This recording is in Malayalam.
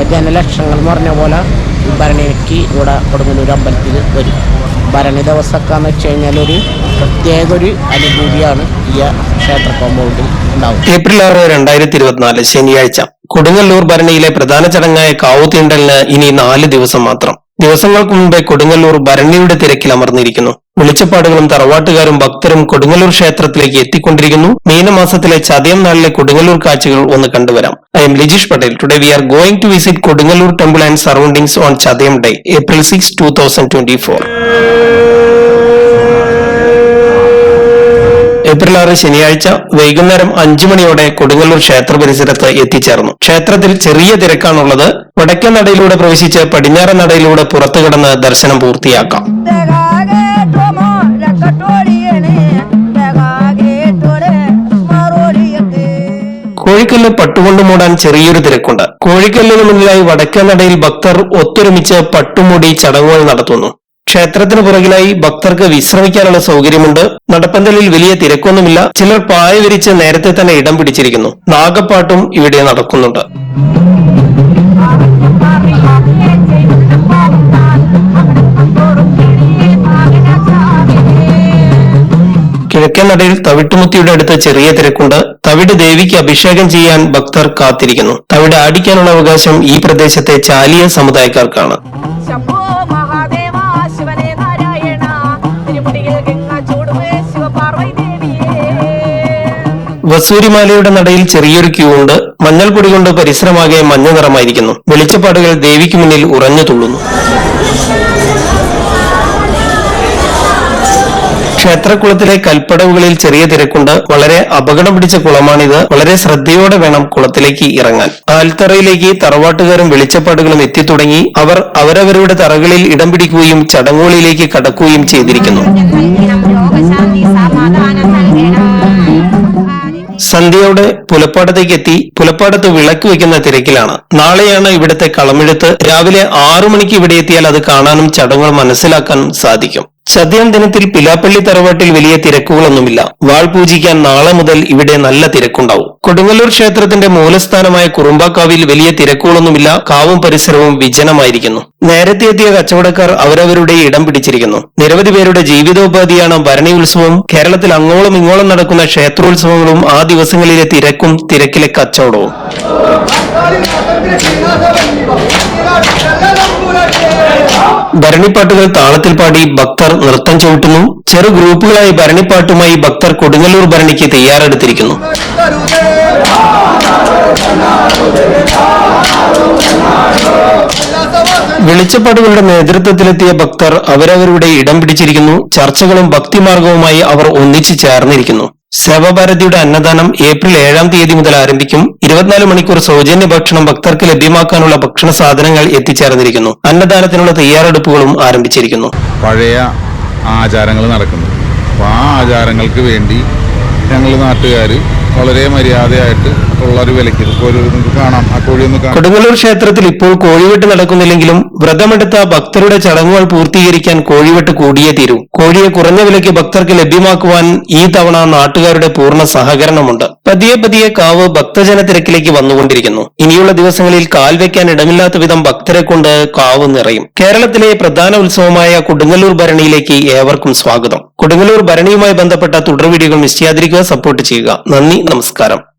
അപ്പോൾ ജനലക്ഷങ്ങൾ എന്ന് പറഞ്ഞ പോലെ ഭരണിക്ക് ഇവിടെ കൊടുങ്ങല്ലൂർ അമ്പലത്തിൽ വരും. ഭരണി ദിവസമൊക്കെ എന്ന് വെച്ച് കഴിഞ്ഞാൽ ഒരു പ്രത്യേക ഒരു അനുഭൂതിയാണ് ഈ ക്ഷേത്ര കോമ്പൗണ്ടിൽ ഉണ്ടാവും ഏപ്രിൽ ആറ് രണ്ടായിരത്തി ഇരുപത്തിനാല് ശനിയാഴ്ച കൊടുങ്ങല്ലൂർ ഭരണിയിലെ പ്രധാന ചടങ്ങായ കാവുതീണ്ടലിന് ഇനി നാല് ദിവസം മാത്രം. ദിവസങ്ങൾക്ക് മുമ്പേ കൊടുങ്ങല്ലൂർ ഭരണിയുടെ തിരക്കിൽ അമർന്നിരിക്കുന്നു. വെളിച്ചപ്പാടുകളും തറവാട്ടുകാരും ഭക്തരും കൊടുങ്ങല്ലൂർ ക്ഷേത്രത്തിലേക്ക് എത്തിക്കൊണ്ടിരിക്കുന്നു. മീനമാസത്തിലെ ചതയം നാളിലെ കൊടുങ്ങല്ലൂർ കാഴ്ചകൾ ഒന്ന് കണ്ടുവരാം. I am Lijeesh Patel today we are going to visit Kodungallur temple and surroundings on Chathayam day April six two thousand twenty four April ആറ് ശനിയാഴ്ച വൈകുന്നേരം അഞ്ചു മണിയോടെ കൊടുങ്ങല്ലൂർ ക്ഷേത്ര പരിസരത്ത് എത്തിച്ചേർന്നു. ക്ഷേത്രത്തിൽ ചെറിയ തിരക്കാണുള്ളത്. വടക്കൻ നടയിലൂടെ പ്രവേശിച്ച് പടിഞ്ഞാറൻ നടയിലൂടെ പുറത്തു കടന്ന് ദർശനം പൂർത്തിയാക്കാം. കോഴിക്കല്ല് പട്ടുകൊണ്ട് മൂടാൻ ചെറിയൊരു തിരക്കുണ്ട്. കോഴിക്കല്ലിന് മുന്നിലായി വടക്കേ നടയിൽ ഭക്തർ ഒത്തൊരുമിച്ച് പട്ടുമൂടി ചടങ്ങുകൾ നടത്തുന്നു. ക്ഷേത്രത്തിന് പുറകിലായി ഭക്തർക്ക് വിശ്രമിക്കാനുള്ള സൗകര്യമുണ്ട്. നടപ്പന്തലിൽ വലിയ തിരക്കൊന്നുമില്ല. ചിലർ പായ വിരിച്ച് നേരത്തെ തന്നെ ഇടം പിടിച്ചിരിക്കുന്നു. നാഗപ്പാട്ടും ഇവിടെ നടക്കുന്നുണ്ട്. കിഴക്കൻ നടയിൽ തവിട്ടുമുത്തിയുടെ അടുത്ത് ചെറിയ തിരക്കുണ്ട്. തവിട് ദേവിക്ക് അഭിഷേകം ചെയ്യാൻ ഭക്തർ കാത്തിരിക്കുന്നു. തവിട് ആടിക്കാനുള്ള അവകാശം ഈ പ്രദേശത്തെ ചാലിയ സമുദായക്കാർക്കാണ്. വസൂരിമാലയുടെ നടയിൽ ചെറിയൊരു ക്യൂ ഉണ്ട്. മഞ്ഞൾപ്പൊടി കൊണ്ട് പരിസരമാകെ മഞ്ഞ നിറമായിരിക്കുന്നു. വെളിച്ചപ്പാടുകൾ ദേവിക്ക് മുന്നിൽ ഉറഞ്ഞു തുള്ളുന്നു. ക്ഷേത്രക്കുളത്തിലെ കൽപ്പടവുകളിൽ ചെറിയ തിരക്കുണ്ട്. വളരെ അപകടം പിടിച്ച കുളമാണിത്. വളരെ ശ്രദ്ധയോടെ വേണം കുളത്തിലേക്ക് ഇറങ്ങാൻ. ആൽത്തറയിലേക്ക് തറവാട്ടുകാരും വെളിച്ചപ്പാടുകളും എത്തിത്തുടങ്ങി അവർ അവരവരുടെ തറകളിൽ ഇടം പിടിക്കുകയും ചടങ്ങുകളിലേക്ക് കടക്കുകയും ചെയ്തിരിക്കുന്നു. സന്ധ്യയോടെ പുലപ്പാടത്തേക്ക് എത്തി. പുലപ്പാടത്ത് വിളക്ക് വെക്കുന്ന തിരക്കിലാണ്. നാളെയാണ് ഇവിടുത്തെ കളമെഴുത്ത്. രാവിലെ ആറു മണിക്ക് ഇവിടെ എത്തിയാൽ അത് കാണാനും ചടങ്ങുകൾ മനസ്സിലാക്കാനും സാധിക്കും. ചതയം ദിനത്തിൽ പിലാപ്പള്ളി തറവാട്ടിൽ വലിയ തിരക്കുകളൊന്നുമില്ല. വാൾ പൂജിക്കാൻ നാളെ മുതൽ ഇവിടെ നല്ല തിരക്കുണ്ടാവും. കൊടുങ്ങല്ലൂർ ക്ഷേത്രത്തിന്റെ മൂലസ്ഥാനമായ കുറുമ്പാക്കാവിൽ വലിയ തിരക്കുകളൊന്നുമില്ല. കാവും പരിസരവും വിജനമായിരിക്കുന്നു. നേരത്തെ എത്തിയ കച്ചവടക്കാർ അവരവരുടെ ഇടം പിടിച്ചിരിക്കുന്നു. നിരവധി പേരുടെ ജീവിതോപാധിയാണ് ഭരണി ഉത്സവം. കേരളത്തിൽ അങ്ങോളം ഇങ്ങോളം നടക്കുന്ന ക്ഷേത്രോത്സവങ്ങളും ആ ദിവസങ്ങളിലെ തിരക്കും തിരക്കിലെ കച്ചവടവും. ഭരണിപ്പാട്ടുകൾ താളത്തിൽ പാടി ഭക്തർ നൃത്തം ചവിട്ടുന്നു. ചെറു ഗ്രൂപ്പുകളായി ഭരണിപ്പാട്ടുമായി ഭക്തർ കൊടുങ്ങല്ലൂർ ഭരണിക്ക് തയ്യാറെടുത്തിരിക്കുന്നു. വെളിച്ചപ്പാടുകളുടെ നേതൃത്വത്തിലെത്തിയ ഭക്തർ അവരവരുടെ ഇടം പിടിച്ചിരിക്കുന്നു. ചർച്ചകളും ഭക്തിമാർഗവുമായി അവർ ഒന്നിച്ചു ചേർന്നിരിക്കുന്നു. സേവാഭാരതിയുടെ അന്നദാനം ഏപ്രിൽ ഏഴാം തീയതി മുതൽ ആരംഭിക്കും. ഇരുപത്തിനാല് മണിക്കൂർ സൗജന്യ ഭക്ഷണം ഭക്തർക്ക് ലഭ്യമാക്കാനുള്ള ഭക്ഷണ സാധനങ്ങൾ എത്തിച്ചേർന്നിരിക്കുന്നു. അന്നദാനത്തിനുള്ള തയ്യാറെടുപ്പുകളും ആരംഭിച്ചിരിക്കുന്നു. പഴയ ആചാരങ്ങൾ നടക്കുന്നു. ആ ആചാരങ്ങൾക്ക് വേണ്ടി ഞങ്ങൾ നാട്ടുകാർ വളരെ മര്യാദയായിട്ട് ഉള്ള ഒരു വിലയ്ക്ക് ഒരു കാണാം. ആ കോഴി ഒന്ന് കാണാം. കൊടുങ്ങല്ലൂർ ക്ഷേത്രത്തിൽ ഇപ്പോൾ കോഴിവെട്ട് നടക്കുന്നില്ലെങ്കിലും വ്രതമെടുത്ത ഭക്തരുടെ ചടങ്ങുകൾ പൂർത്തീകരിക്കാൻ കോഴിവെട്ട് കൂടിയേ തീരൂ. കോഴിയെ കുറഞ്ഞ വിലയ്ക്ക് ഭക്തർക്ക് ലഭ്യമാക്കുവാൻ ഈ തവണ നാട്ടുകാരുടെ പൂർണ സഹകരണമുണ്ട്. പതിയെ പതിയെ കാവ് ഭക്തജന തിരക്കിലേക്ക് വന്നുകൊണ്ടിരിക്കുന്നു. ഇനിയുള്ള ദിവസങ്ങളിൽ കാൽ വെക്കാൻ ഇടമില്ലാത്ത വിധം ഭക്തരെ കൊണ്ട് കാവ് നിറയും. കേരളത്തിലെ പ്രധാന ഉത്സവമായ കൊടുങ്ങല്ലൂർ ഭരണിയിലേക്ക് ഏവർക്കും സ്വാഗതം. കൊടുങ്ങല്ലൂർ ഭരണിയുമായി ബന്ധപ്പെട്ട തുടർ വീഡിയോകൾ മിസ് ചെയ്യാതിരിക്കുക. സപ്പോർട്ട് ചെയ്യുക. നന്ദി. നമസ്കാരം.